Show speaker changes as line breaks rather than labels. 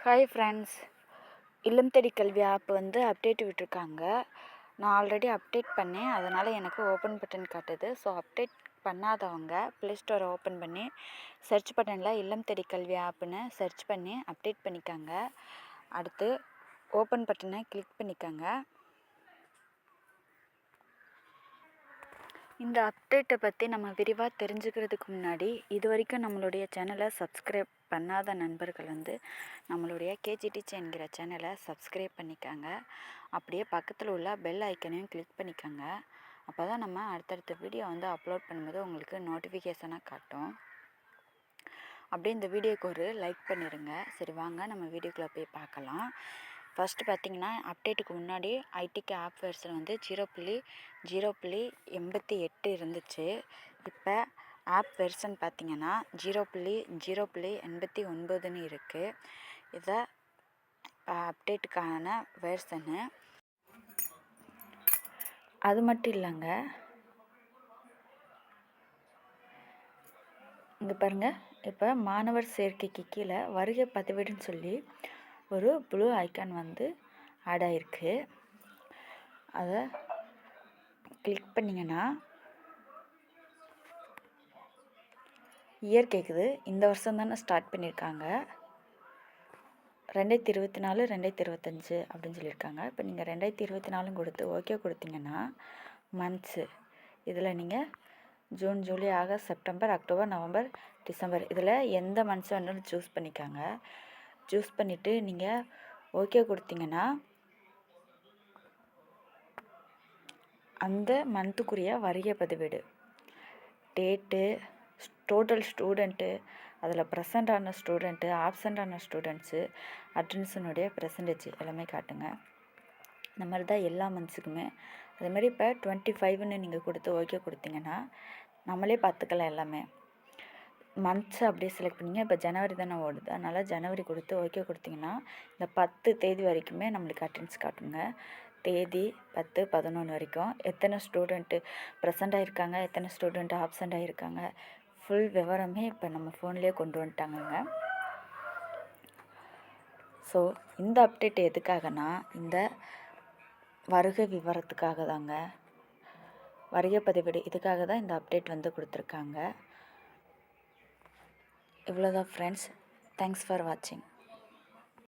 Hi friends இல்லம் தேடி கல்வி ஆப் வந்து அப்டேட் விட்டிருக்காங்க. நான் ஆல்ரெடி அப்டேட் பண்ணேன். அதனால் எனக்கு ஓப்பன் பட்டன் காட்டுது. ஸோ அப்டேட் பண்ணாதவங்க ப்ளே ஸ்டோரை ஓப்பன் பண்ணி சர்ச் பட்டனில் இல்லம் தேடி கல்வி ஆப்புன்னு சர்ச் பண்ணி அப்டேட் பண்ணிக்காங்க. அடுத்து ஓப்பன் பட்டனை கிளிக் பண்ணிக்கோங்க. இந்த அப்டேட்டை பற்றி நம்ம விரிவாக தெரிஞ்சுக்கிறதுக்கு முன்னாடி இது வரைக்கும் நம்மளுடைய சேனலை சப்ஸ்கிரைப் பண்ணாத நண்பர்கள் வந்து நம்மளுடைய கேஜிடிச் என்கிற சேனலை சப்ஸ்கிரைப் பண்ணிக்காங்க. அப்படியே பக்கத்தில் உள்ள பெல் ஐக்கனையும் கிளிக் பண்ணிக்கோங்க. அப்போ தான் நம்ம அடுத்தடுத்த வீடியோ வந்து அப்லோட் பண்ணும்போது உங்களுக்கு நோட்டிஃபிகேஷனாக காட்டும். அப்படியே இந்த வீடியோக்கு ஒரு லைக் பண்ணிடுங்க சரி வாங்க நம்ம வீடியோக்குள்ளே போய் பார்க்கலாம். ஃபஸ்ட்டு பார்த்தீங்கன்னா அப்டேட்டுக்கு முன்னாடி ஐடிக்கு ஆப் வெர்ஷன் வந்து ஜீரோ புள்ளி ஜீரோ புள்ளி எண்பத்தி எட்டு இருந்துச்சு. இப்போ ஆப் வெர்ஷன் பார்த்தீங்கன்னா ஜீரோ புள்ளி ஜீரோ புள்ளி எண்பத்தி ஒன்பதுன்னு இருக்குது இதை அப்டேட்டுக்கான வெர்ஷனு. அது மட்டும் இல்லைங்க. இங்கே பாருங்கள் இப்போ மாணவர் சேர்க்கைக்கு கீழே வருகை பதிவேடுன்னு சொல்லி ஒரு ப்ளூ ஐக்கான் வந்து ஆட் ஆகிருக்கு அதை கிளிக் பண்ணிங்கன்னா இயர் கேட்குது இந்த வருஷம் தானே ஸ்டார்ட் பண்ணியிருக்காங்க ரெண்டாயிரத்தி இருபத்தி நாலு ரெண்டாயிரத்தி இருபத்தஞ்சு அப்படின்னு சொல்லியிருக்காங்க இப்போ நீங்கள் ரெண்டாயிரத்தி இருபத்தி நாலும் கொடுத்து ஓகே கொடுத்தீங்கன்னா மந்த்ஸு இதில் நீங்கள் June July August September October November December இதில் எந்த மந்த்ஸ் வேணாலும் சூஸ் பண்ணிக்காங்க. சூஸ் பண்ணிவிட்டு நீங்கள் ஓகே கொடுத்தீங்கன்னா அந்த மந்த்துக்குரிய வரிய பதிவேடு. டேட்டு டோட்டல் ஸ்டூடெண்ட்டு அதில் ப்ரெசண்ட் ஆன ஸ்டூடெண்ட்டு ஆப்சண்ட் ஆன ஸ்டூடெண்ட்ஸு அட்டன்ஸனுடைய பெர்சன்டேஜ் எல்லாமே காட்டுங்க. இந்த மாதிரி தான் எல்லா மந்த்ஸுக்குமே அதேமாதிரி இப்போ டுவெண்ட்டி ஃபைவ்னு நீங்கள் கொடுத்து ஓகே கொடுத்தீங்கன்னா நம்மளே பார்த்துக்கலாம் எல்லாமே. மந்த்ஸ் அப்படியே செலக்ட் பண்ணிங்க. இப்போ ஜனவரி தானே ஓடுது. அதனால் ஜனவரி கொடுத்து ஓகே கொடுத்தீங்கன்னா இந்த பத்து தேதி வரைக்குமே நம்மளுக்கு அட்டென்ஸ் காட்டுங்க. தேதி பத்து பதினொன்று வரைக்கும். எத்தனை ஸ்டூடெண்ட்டு ப்ரெசண்ட் ஆகிருக்காங்க எத்தனை ஸ்டூடெண்ட் ஆப்சண்ட் ஆகிருக்காங்க ஃபுல் விவரமே இப்போ நம்ம ஃபோன்லேயே கொண்டு வந்துட்டாங்கங்க. ஸோ இந்த அப்டேட் எதுக்காகனா இந்த வருகை விவரத்துக்காக தாங்க. வருகை பதிவேடு இதுக்காக தான் இந்த அப்டேட் வந்து கொடுத்துருக்காங்க. இவ்வளோதான் ஃப்ரெண்ட்ஸ் தேங்க்ஸ் ஃபார் வாட்சிங்